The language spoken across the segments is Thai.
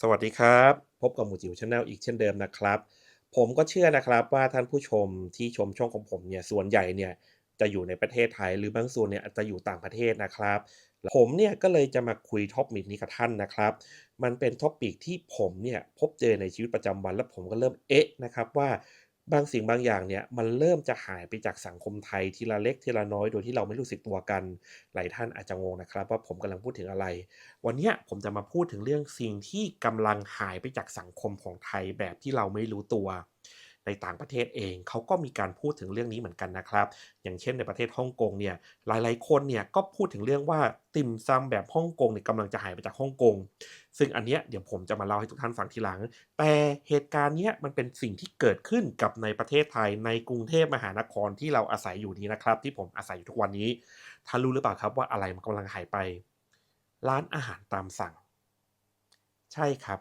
สวัสดีครับ พบกับหมูจิ๋วชาแนลอีกเช่นเดิมนะครับ ผมก็เชื่อนะครับว่าท่านผู้ชมที่ชมช่องของผมเนี่ยส่วนใหญ่เนี่ยจะอยู่ในประเทศไทยหรือบางส่วนเนี่ยอาจจะอยู่ต่างประเทศนะครับ ผมเนี่ยก็เลยจะมาคุยท็อปิกนี้กับท่านนะครับ มันเป็นท็อปิกที่ผมเนี่ยพบเจอในชีวิตประจำวัน แล้วผมก็เริ่มเอ๊ะนะครับว่า บางสิ่งบางอย่างเนี่ยมันเริ่มจะหายไปจากสังคมไทยทีละเล็กทีละน้อยโดยที่เราไม่รู้สึกตัวกัน หลายท่านอาจจะงงนะครับ ว่าผมกำลังพูดถึงอะไร วันนี้ผมจะมาพูดถึงเรื่องสิ่งที่กำลังหายไปจากสังคมของไทยแบบที่เราไม่รู้ตัว ในต่างประเทศเองเขาก็มีการพูดถึงเรื่องนี้เหมือนกันนะครับ อย่างเช่นในประเทศฮ่องกงเนี่ยหลายๆ คนเนี่ยก็พูดถึงเรื่องว่าติ่มซำแบบฮ่องกงเนี่ยกำลังจะหายไปจากฮ่องกง ซึ่งอันเนี้ยเดี๋ยวผมจะมาเล่าให้ทุกท่านฟังทีหลัง แต่เหตุการณ์เนี้ยมันเป็นสิ่งที่เกิดขึ้นกับในประเทศไทยในกรุงเทพมหานครที่เราอาศัยอยู่นี้นะครับ ที่ผมอาศัยอยู่ทุกวันนี้ท่านรู้หรือเปล่าครับว่าอะไรมันกำลังหายไป ร้านอาหารตามสั่ง ใช่ครับ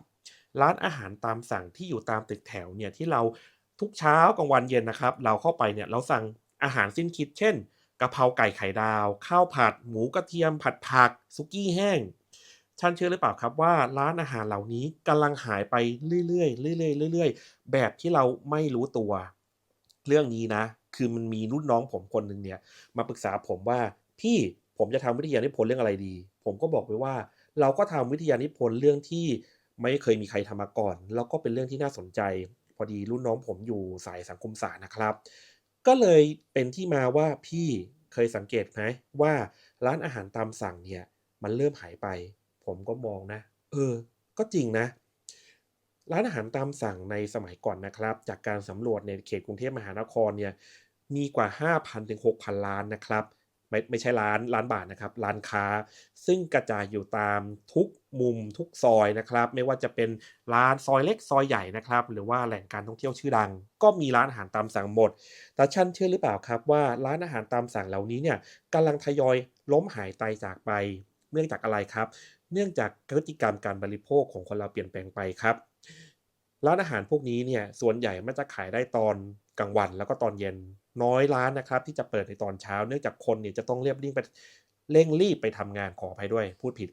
ร้านอาหารตามสั่งที่อยู่ตามตึกแถวเนี่ยที่เรา ทุกเช้ากลางวันเย็นนะครับ เราเข้าไปเนี่ยเราสั่งอาหารสิ้นคิด เช่นกะเพราไก่ไข่ดาว ข้าวผัด หมูกระเทียม ผัดผักสุกี้แห้งท่านเชื่อหรือเปล่าครับว่าร้านอาหารเหล่านี้กำลังหายไปเรื่อยๆเรื่อยๆเรื่อยๆ แบบที่เราไม่รู้ตัว เรื่องนี้นะ คือมันมีรุ่นน้องผมคนหนึ่งเนี่ยมาปรึกษาผมว่าพี่ผมจะทำวิทยานิพนธ์เรื่องอะไรดี ผมก็บอกไปว่า เราก็ทำวิทยานิพนธ์เรื่องที่ไม่เคยมีใครทำมาก่อน แล้วก็เป็นเรื่องที่น่าสนใจ พอดีรุ่นน้องผมอยู่สายสังคมศาสตร์นะครับ ก็เลยเป็นที่มาว่าพี่เคยสังเกตไหมว่าร้านอาหารตามสั่งเนี่ย มันเริ่มหายไป ผมก็มองนะ เออ ก็จริงนะ ร้านอาหารตามสั่งในสมัยก่อนนะครับ จากการสำรวจในเขตกรุงเทพมหานครเนี่ยมีกว่า 5,000ถึง6,000 ล้านนะครับ ไม่ไม่ใช่ร้านร้านบาทนะครับ ร้านค้า ซึ่งกระจายอยู่ตามทุกมุมทุกซอยนะครับ ไม่ว่าจะเป็นร้านซอยเล็กซอยใหญ่นะครับ หรือว่าแหล่งการท่องเที่ยวชื่อดัง ก็มีร้านอาหารตามสั่งหมดแต่ท่านเชื่อหรือเปล่าครับว่าร้านอาหารตามสั่งเหล่านี้เนี่ยกำลังทยอยล้มหายตายจากไป เนื่องจากอะไรครับ เนื่องจากพฤติกรรมการบริโภคของคนเราเปลี่ยนแปลงไปครับร้านอาหารพวกนี้เนี่ยส่วนใหญ่มันจะขายได้ตอนกลางวันแล้วก็ตอนเย็น น้อยร้านนะครับ ที่จะเปิดในตอนเช้า เนื่องจากคนเนี่ยจะต้องเรียบริ่งไปเร่งรีบไปทำงานขออภัยด้วย พูดผิด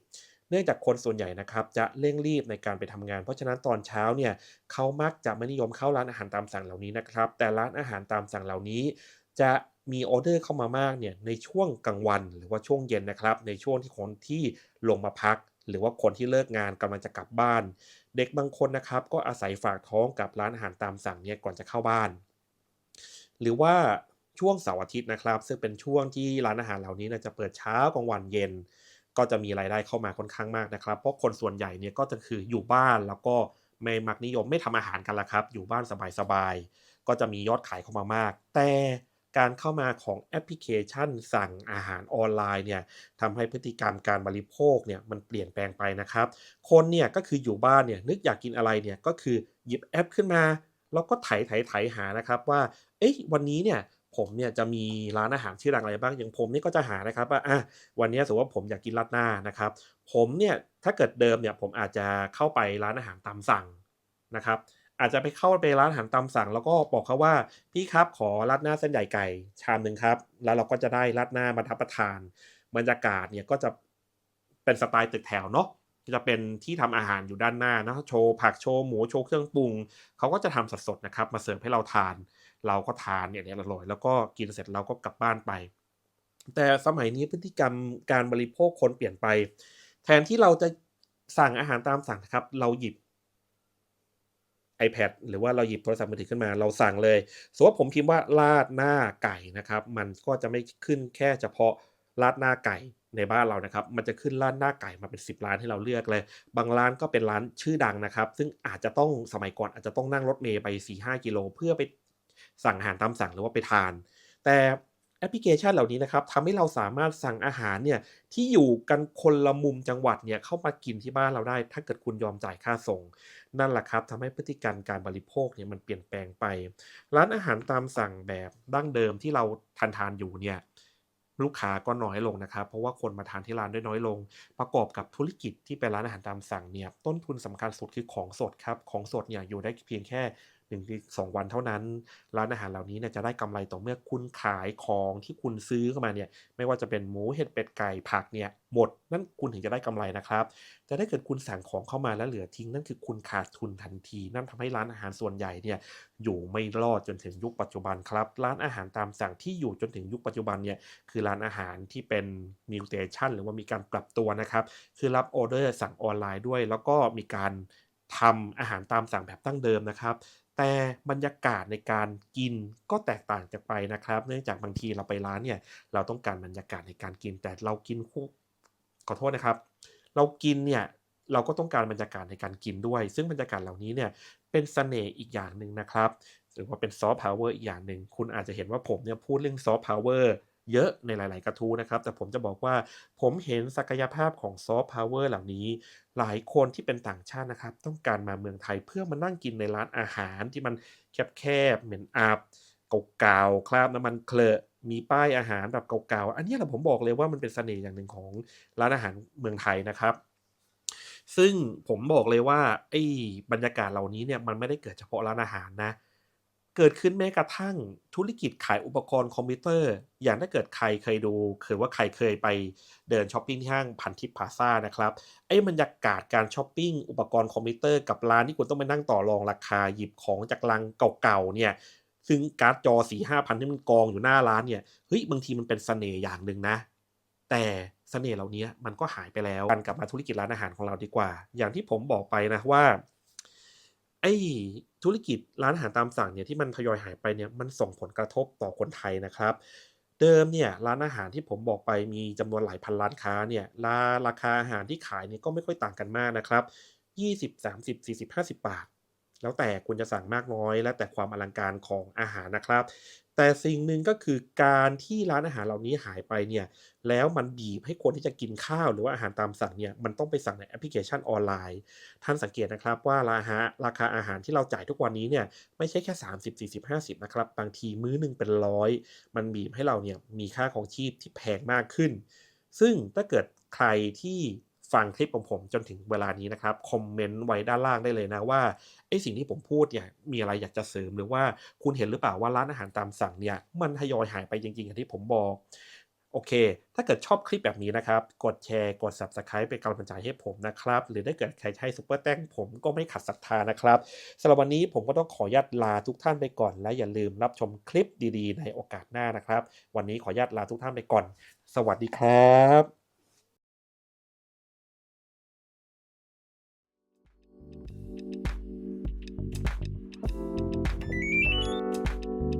เนื่องจากคนส่วนใหญ่นะครับจะเร่งรีบในการไปทำงาน เพราะฉะนั้นตอนเช้าเนี่ยเขามักจะไม่นิยมเข้าร้านอาหารตามสั่งเหล่านี้นะครับ แต่ร้านอาหารตามสั่งเหล่านี้ จะมีออเดอร์เข้ามามากเนี่ยในช่วงกลางวันหรือว่าช่วงเย็นนะครับ ในช่วงที่คนที่ลงมาพัก หรือว่าคนที่เลิกงานกำลังจะกลับบ้าน เด็กบางคนนะครับ ก็อาศัยฝากท้องกับร้านอาหารตามสั่งเนี่ยก่อนจะเข้าบ้าน หรือว่าช่วงเสาร์อาทิตย์นะครับ ซึ่งเป็นช่วงที่ร้านอาหารเหล่านี้นี่ยจะเปิดเช้ากลางวันเย็น ก็จะมีรายได้เข้ามาค่อนข้างมากนะครับ เพราะคนส่วนใหญ่เนี่ยก็จะคืออยู่บ้านแล้วก็ไม่มักนิยมไม่ทำอาหารกันละครับ อยู่บ้านสบายๆก็จะมียอดขายเข้ามามาก แต่การเข้ามาของแอปพลิเคชันสั่งอาหารออนไลน์เนี่ยทำให้พฤติกรรมการบริโภคเนี่ยมันเปลี่ยนแปลงไปนะครับ คนเนี่ยก็คืออยู่บ้านเนี่ยนึกอยากกินอะไรเนี่ยก็คือหยิบแอปขึ้นมา แล้วก็ไถไถไถหานะครับว่า เอ๊ะวันนี้เนี่ยผมเนี่ยจะมีร้านอาหารชื่อดังอะไรบ้างอย่างผมนี่ก็จะหานะครับว่าอะวันนี้สมมติว่าผมอยากกินราดหน้านะครับ ผมเนี่ยถ้าเกิดเดิมเนี่ยผมอาจจะเข้าไปร้านอาหารตามสั่งนะครับ อาจจะไปเข้าไปร้านอาหารตามสั่ง แล้วก็บอกเขาว่าพี่ครับขอราดหน้าเส้นใหญ่ไก่ชามหนึ่งครับ แล้วเราก็จะได้ราดหน้ามารับประทาน บรรยากาศเนี่ยก็จะเป็นสไตล์ตึกแถวเนาะ จะเป็นที่ทำอาหารอยู่ด้านหน้านะโชว์ผักโชว์หมูโชว์เครื่องปรุงเขาก็จะทำสดๆนะครับ มาเสิร์ฟให้เราทาน เราก็ทานเนี่ยเนี่ยอร่อยแล้วก็กินเสร็จเราก็กลับบ้านไป แต่สมัยนี้พฤติกรรมการบริโภคคนเปลี่ยนไป แทนที่เราจะสั่งอาหารตามสั่งนะครับ เราหยิบ iPad หรือว่าเราหยิบโทรศัพท์มือถือขึ้นมา เราสั่งเลยสมมติว่าผมพิมพ์ว่าราดหน้าไก่นะครับ มันก็จะไม่ขึ้นแค่เฉพาะราดหน้าไก่ ในบ้านเรานะครับมันจะขึ้นราดหน้าไก่มาเป็น 10 ร้านให้เราเลือกเลย บางร้านก็เป็นร้านชื่อดังนะครับ ซึ่งอาจจะต้องสมัยก่อนอาจจะต้องนั่งรถเมล์ไป 4-5 กิโลเพื่อไปสั่งอาหารตามสั่งหรือว่าไปทาน แต่แอปพลิเคชันเหล่านี้นะครับทำให้เราสามารถสั่งอาหารเนี่ยที่อยู่กันคนละมุมจังหวัดเนี่ยเข้ามากินที่บ้านเราได้ ถ้าเกิดคุณยอมจ่ายค่าส่ง นั่นแหละครับทำให้พฤติกรรมการบริโภคเนี่ยมันเปลี่ยนแปลงไป ร้านอาหารตามสั่งแบบดั้งเดิมที่เราทานทานอยู่เนี่ย ลูกค้าก็น้อยลงนะครับ เพราะว่าคนมาทานที่ร้านได้น้อยลง ประกอบกับธุรกิจที่เป็นร้านอาหารตามสั่งเนี่ยต้นทุนสำคัญสุดคือของสดครับ ของสดเนี่ยอยู่ได้เพียงแค่ ใน1-2วันเท่านั้นร้านอาหารเหล่านี้เนี่ยจะได้กำไรต่อเมื่อคุณขายของที่คุณซื้อเข้ามาเนี่ยไม่ว่าจะเป็นหมูเห็ดเป็ดไก่ผักเนี่ยหมดนั่นคุณถึงจะได้กำไรนะครับแต่ถ้าเกิดคุณสั่งของเข้ามาแล้วเหลือทิ้งนั่นคือคุณขาดทุนทันที นั่นทำให้ร้านอาหารส่วนใหญ่เนี่ยอยู่ไม่รอดจนถึงยุคปัจจุบันครับ ร้านอาหารตามสั่งที่อยู่จนถึงยุคปัจจุบันเนี่ยคือร้านอาหารที่เป็น mutation หรือว่ามีการปรับตัวนะครับคือรับออเดอร์สั่งออนไลน์ด้วย แล้วก็มีการทำอาหารตามสั่งแบบดั้งเดิมนะครับ แต่บรรยากาศในการกินก็แตกต่างจากไปนะครับ เนื่องจากบางทีเราไปร้านเนี่ยเราต้องการบรรยากาศในการกิน แต่เรากินคู่ขอโทษนะครับ เรากินเนี่ยเราก็ต้องการบรรยากาศในการกินด้วย ซึ่งบรรยากาศเหล่านี้เนี่ยเป็นเสน่ห์อีกอย่างหนึ่งนะครับ หรือว่าเป็นซอฟต์พาวเวอร์อีกอย่างหนึ่งคุณอาจจะเห็นว่าผมเนี่ยพูดเรื่องซอฟต์พาวเวอร์ เยอะในหลาย ๆ กระทู้นะครับ แต่ผมจะบอกว่าผมเห็นศักยภาพของซอฟต์พาวเวอร์เหล่านี้ หลายคนที่เป็นต่างชาตินะครับ ต้องการมาเมืองไทยเพื่อมานั่งกินในร้านอาหารที่มันแคบ ๆ เหม็นอับเก่าๆคราบน้ำมันเคลอะมีป้ายอาหารแบบเก่าๆ อันนี้แหละผมบอกเลยว่ามันเป็นเสน่ห์อย่างหนึ่งของร้านอาหารเมืองไทยนะครับ ซึ่งผมบอกเลยว่าไอ้บรรยากาศเหล่านี้เนี่ยมันไม่ได้เกิดเฉพาะร้านอาหารนะ เกิดขึ้นแม้กระทั่งธุรกิจขายอุปกรณ์คอมพิวเตอร์ อย่างถ้าเกิดใครเคยดูหรือว่าใครเคยไปเดินช็อปปิ้งที่ห้างพันทิพย์พาซานะครับ ไอ้บรรยากาศการช็อปปิ้งอุปกรณ์คอมพิวเตอร์กับร้านที่คุณต้องไปนั่งต่อรองราคาหยิบของจากลังเก่าๆเนี่ยซึ่งการ์ดจอ4-5,000ที่มันกองอยู่หน้าร้านเนี่ยเฮ้ยบางทีมันเป็นเสน่ห์อย่างหนึ่งนะ แต่เสน่ห์เหล่านี้มันก็หายไปแล้วกันกลับมาธุรกิจร้านอาหารของเราดีกว่า อย่างที่ผมบอกไปนะว่า ไอ้ธุรกิจร้านอาหารตามสั่งเนี่ยที่มันทยอยหายไปเนี่ยมันส่งผลกระทบต่อคนไทยนะครับ เดิมเนี่ยร้านอาหารที่ผมบอกไปมีจำนวนหลายพันร้านค้าเนี่ยราราคาอาหารที่ขายเนี่ยก็ไม่ค่อยต่างกันมากนะครับ 20 30 40 50 บาท แล้วแต่คุณจะสั่งมากน้อย แล้วแต่ความอลังการของอาหารนะครับ แต่สิ่งหนึ่งก็คือการที่ร้านอาหารเหล่านี้หายไปเนี่ยแล้วมันบีบให้คนที่จะกินข้าวหรือว่าอาหารตามสั่งเนี่ยมันต้องไปสั่งในแอปพลิเคชันออนไลน์ ท่านสังเกตนะครับว่าราฮะราคาอาหารที่เราจ่ายทุกวันนี้เนี่ยไม่ใช่แค่ 30 40 50 นะครับ บางทีมื้อหนึ่งเป็น100มันบีบให้เราเนี่ยมีค่าครองชีพที่แพงมากขึ้น ซึ่งถ้าเกิดใครที่ ฟังคลิปของผมจนถึงเวลานี้นะครับคอมเมนต์ไว้ด้านล่างได้เลยนะว่าไอ้สิ่งที่ผมพูดเนี่ยมีอะไรอยากจะเสริมหรือว่าคุณเห็นหรือเปล่าว่าร้านอาหารตามสั่งเนี่ยมันทยอยหายไปจริงๆอย่างที่ผมบอกโอเค ถ้าเกิดชอบคลิปแบบนี้นะครับ กดแชร์ กด Subscribe เป็นกำลังใจให้ผมนะครับ หรือถ้าเกิดใครให้ซุปเปอร์แต้งผมก็ไม่ขัดศรัทธานะครับสำหรับวันนี้ผมก็ต้องขออนุญาตลาทุกท่านไปก่อน และอย่าลืมรับชมคลิปดีๆ ในโอกาสหน้านะครับ วันนี้ขออนุญาตลาทุกท่านไปก่อน สวัสดีครับ